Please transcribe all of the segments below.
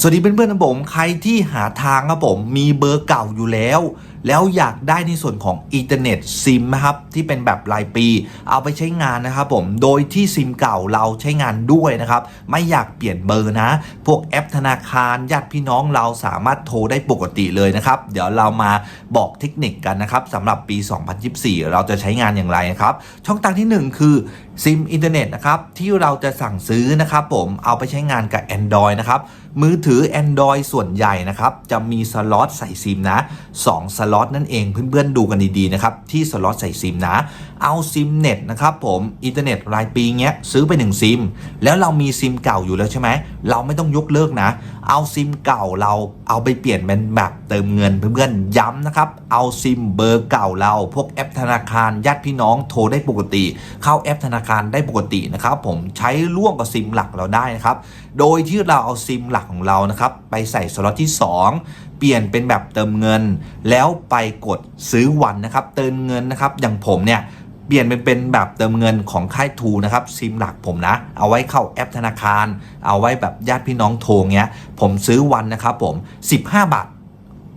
สวัสดีเพื่อนๆนะผมใครที่หาทางครับผมมีเบอร์เก่าอยู่แล้วแล้วอยากได้ในส่วนของอินเทอร์เน็ตซิมนะครับที่เป็นแบบรายปี เอาไปใช้งานนะครับผมโดยที่ซิมเก่าเราใช้งานด้วยนะครับไม่อยากเปลี่ยนเบอร์นะ พวกแอปธนาคารญาติพี่น้องเราสามารถโทรได้ปกติเลยนะครับเดี๋ยวเรามาบอกเทคนิคกันนะครับสำหรับปี 2024 เราจะใช้งานอย่างไรนะครับช่องทางที่ 1 คือซิมอินเทอร์เน็ตนะครับที่เราจะสั่งซื้อนะครับผมเอาไปใช้งานกับ Android นะครับมือถือ Android ส่วนใหญ่นะครับจะมีสล็อตใส่ซิมนะ2สล็อตนั่นเองเพื่อนๆดูกันดีๆนะครับที่สล็อตใส่ซิมนะ เอาซิมเน็ตนะครับผมอินเทอร์เน็ตรายปีเงี้ยซื้อไป 1 ซิม แล้วเรามีซิมเก่าอยู่แล้วใช่ไหมเราไม่ต้องยกเลิกนะ เอาซิมเก่าเราเอาไปเปลี่ยนเป็นแบบเติมเงินเพื่อนๆย้ำนะครับเอาซิมเบอร์เก่าเรา พวกแอปธนาคารญาติพี่น้องโทรได้ปกติ เข้าแอปธนาคารได้ปกตินะครับผมใช้ร่วมกับซิมหลักเราได้นะครับโดยที่เราเอาซิมหลักของเรานะครับไปใส่สล็อตที่ 2 เปลี่ยนเป็นแบบเติมเงิน แล้วไปกดซื้อวันนะครับ เติมเงินนะครับ อย่างผมเนี่ยเปลี่ยนเป็นเป็นแบบเติมเงินของค่ายทูนะครับซิมหลักผมนะ เอาไว้เข้าแอปธนาคาร เอาไว้แบบญาติพี่น้องโทรเงี้ย ผมซื้อวันนะครับผม 15 บาท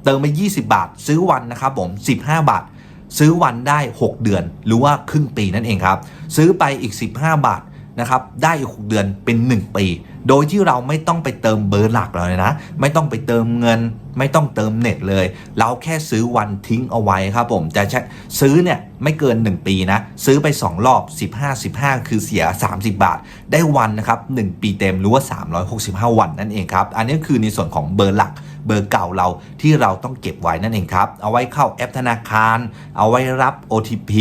เติมไป 20 บาท ซื้อวันนะครับผม 15 บาท ซื้อวันได้ 6 เดือน หรือว่าครึ่งปีนั่นเองครับ ซื้อไปอีก 15 บาท นะครับได้อีก6เดือนเป็น 1 ปี โดยที่เราไม่ต้องไปเติมเบอร์หลักเราเลยนะ ไม่ต้องไปเติมเงิน ไม่ต้องเติมเน็ตเลย เราแค่ซื้อวันทิ้งเอาไว้ครับผมจะใช้ซื้อเนี่ยไม่เกิน 1 ปีนะ ซื้อไป 2 รอบ 15 15 คือเสีย 30 บาท ได้วันนะครับ 1 ปีเต็มหรือว่า 365 วันนั่นเองครับ อันนี้คือในส่วนของเบอร์หลักเบอร์เก่าเราที่เราต้องเก็บไว้นั่นเองครับ เอาไว้เข้าแอปธนาคาร เอาไว้รับ OTP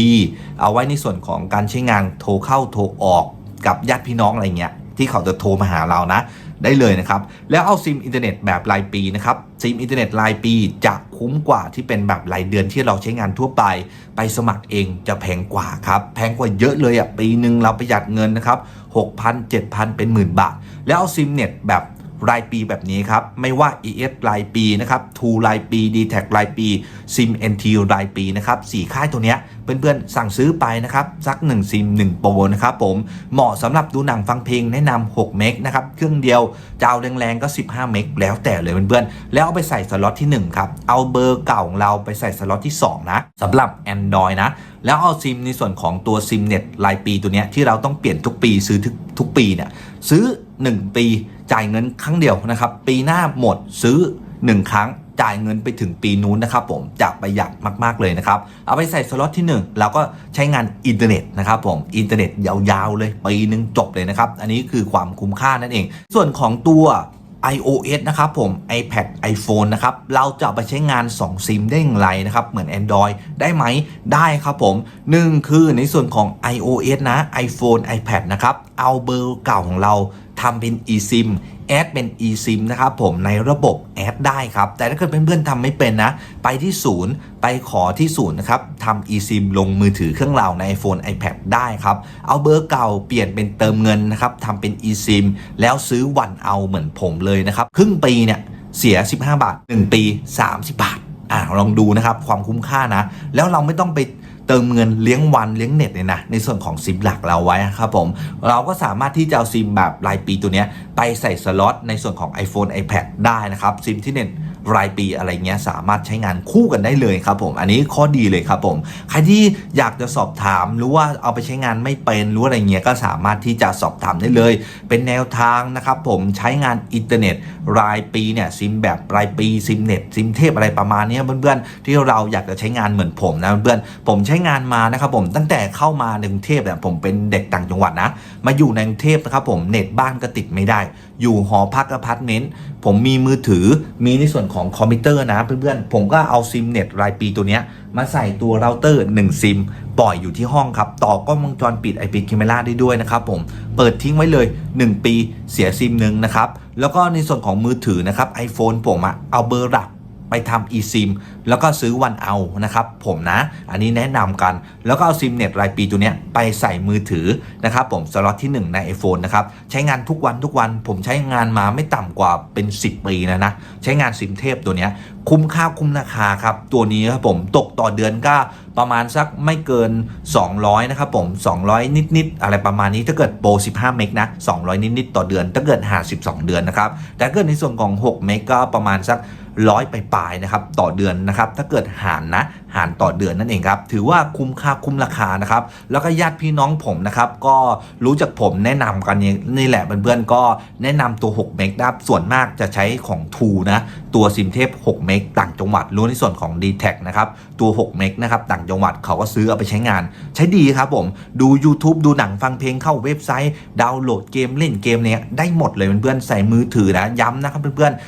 เอาไว้ในส่วนของการใช้งานโทรเข้าโทรออก กับญาติพี่น้องอะไรเงี้ยที่เขาจะโทรมาหาเรานะ ได้เลยนะครับ แล้วเอาซิมอินเทอร์เน็ตแบบรายปีนะครับซิมอินเทอร์เน็ตรายปีจะคุ้มกว่าที่เป็นแบบรายเดือนที่เราใช้งานทั่วไป ไปสมัครเองจะแพงกว่าครับแพงกว่าเยอะเลยอะปีหนึ่งเราประหยัดเงินนะครับ6,000 7,000เป็นหมื่นบาท แล้วเอาซิมเน็ตแบบ รายปีแบบนี้ครับ ไม่ว่า ES รายปีนะครับทูรายปี d t แทรายปี SIM NT รายปีนะครับสี่ค่ายตัวเนี้ยเพื่อนๆ สั่งซื้อไปนะครับ สัก1ซิม1โปรนะครับผมเหมาะสำหรับดูหนังฟังเพลงแนะนำ6เมกนะครับเครื่องเดียวจะเอาแรงๆก็ 15 เมกแล้วแต่เลยเพื่อนๆ แล้วเอาไปใส่สล็อตที่ 1 ครับ เอาเบอร์เก่าของเราไปใส่สล็อตที่ 2 นะสำหรับ Android นะ แล้วเอาซิมในส่วนของตัวซิมเน็ตรายปีตัวเนี้ยที่เราต้องเปลี่ยนทุกปีซื้อทุกทุกปีเนี่ยซื้อ 1 ปี จ่ายเงินครั้งเดียวนะครับ ปีหน้าหมดซื้อ 1 ครั้งจ่ายเงินไปถึงปีนู้นนะครับผมจะประหยัดมาก ๆ เลยนะครับ เอาไปใส่สล็อตที่ 1 แล้วก็ใช้งานอินเทอร์เน็ตนะครับผมอินเทอร์เน็ตยาว ๆ เลยปีหนึงจบเลยนะครับ อันนี้คือความคุ้มค่านั่นเอง ส่วนของตัว iOS นะครับผม iPad iPhone นะครับ เราจะไปใช้งาน 2 ซิมได้อย่างไรนะครับ เหมือน Android ได้ไหม ได้ครับผม 1 คือในส่วนของ iOS นะ iPhone iPad นะครับ เอาเบอร์เก่าของเรา ทำเป็น eSIM แอดเป็น eSIM นะครับผมในระบบแอดได้ครับ แต่ถ้าเกิดเพื่อนๆทำไม่เป็นนะ ไปที่ศูนย์ไปขอที่ศูนย์นะครับทำ eSIM ลงมือถือเครื่องเราใน iPhone iPad ได้ครับ เอาเบอร์เก่าเปลี่ยนเป็นเติมเงินนะครับทำเป็น eSIM แล้วซื้อวันเอาเหมือนผมเลยนะครับ ครึ่งปีเนี่ยเสีย 15 บาท 1 ปี 30 บาทอ่าลองดูนะครับความคุ้มค่านะ แล้วเราไม่ต้องไป เติมเงินเลี้ยงวันเลี้ยงเน็ตเนี่ยนะในส่วนของซิมหลักเราไว้ครับผมเราก็สามารถที่จะเอาซิมแบบรายปีตัวเนี้ยไปใส่สล็อตในส่วนของ iPhone iPad ได้นะครับซิมที่เน็ต รายปีอะไรเงี้ยสามารถใช้งานคู่กันได้เลยครับผมอันนี้ข้อดีเลยครับผมใครที่อยากจะสอบถามหรือว่าเอาไปใช้งานไม่เป็นหรืออะไรเงี้ยก็สามารถที่จะสอบถามได้เลย เป็นแนวทางนะครับผมใช้งานอินเทอร์เน็ต รายปีเนี่ยซิมแบบรายปีซิมเน็ตซิมเทพอะไรประมาณนี้เพื่อนๆที่เราอยากจะใช้งานเหมือนผมนะเพื่อนๆผมใช้งานมานะครับผมตั้งแต่เข้ามาในกรุงเทพเนี่ยผมเป็นเด็กต่างจังหวัดนะมาอยู่ในกรุงเทพนะครับผมเน็ตบ้านก็ติดไม่ได้ อยู่หอพักอพาร์ตเมนต์ผมมีมือถือมีในส่วนของคอมพิวเตอร์นะเพื่อนๆ ผมก็เอาซิมเน็ตรายปีตัวเนี้ย มาใส่ตัวเราเตอร์1ซิมปล่อยอยู่ที่ห้องครับ ต่อกล้องวงจรปิด IP Camera ได้ด้วยนะครับผมเปิดทิ้งไว้เลย 1 ปีเสียซิมหนึ่งนะครับ แล้วก็ในส่วนของมือถือนะครับ iPhone ผมอะเอาเบอร์หลัก ไปทำ eSIM แล้วก็ซื้อวันเอานะครับผมนะ อันนี้แนะนำกัน แล้วก็เอาซิมเน็ตรายปีตัวเนี้ยไปใส่มือถือนะครับผมสล็อตที่ 1 ใน iPhone นะครับใช้งานทุกวันทุกวันผมใช้งานมาไม่ต่ำกว่าเป็น 10 ปีนะนะใช้งานซิมเทพตัวเนี้ยคุ้มค่าคุ้มราคาครับตัวนี้ครับผมตกต่อเดือนก็ประมาณสักไม่เกิน 200นะครับผม200 นิดๆอะไรประมาณนี้ถ้าเกิดโปร15 เมกนะ 200 นิดๆต่อเดือน ถ้าเกิดหา12 เดือนนะครับแต่เกิดในส่วนของ 6 เมกก็ประมาณสักร้อยไปปลายๆนะครับต่อเดือนนะครับถ้าเกิดหารนะหารต่อเดือนนั่นเองครับถือว่าคุ้มค่าคุ้มราคานะครับแล้วก็ญาติพี่น้องผมนะครับก็รู้จักผมแนะนำกันนี่นี่แหละเพื่อนๆก็แนะนำตัว 6 เมกนะครับส่วนมากจะใช้ของทูนะตัวซิมเทพ 6 เมกต่างจังหวัดรู้ในส่วนของ d t แทนะครับตัว 6 เมกนะครับต่างจังหวัดเขาก็ซื้อเอาไปใช้งาน ใช้ดีครับผมดู YouTube ดูหนังฟังเพลงเข้าเว็บไซต์ ดาวน์โหลดเกมเล่นเกมเนี้ยได้หมดเลยเพื่อนๆใส่มือถือนะย้ำนะครับเพื่อนๆ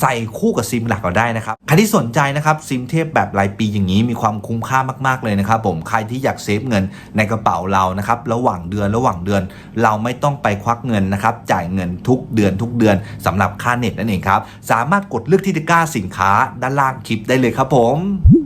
ใส่คู่กับซิมหลักก็ได้นะครับใครที่สนใจนะครับซิมเทพแบบรายปีอย่างนี้มีความคุ้มค่ามากๆเลยนะครับผมใครที่อยากเซฟเงินในกระเป๋าเรานะครับระหว่างเดือนระหว่างเดือน เราไม่ต้องไปควักเงินนะครับจ่ายเงินทุกเดือนทุกเดือนสำหรับค่าเน็ตนั่นเองครับสามารถกดเลือกที่ตะกร้าสินค้าด้านล่างคลิปได้เลยครับผม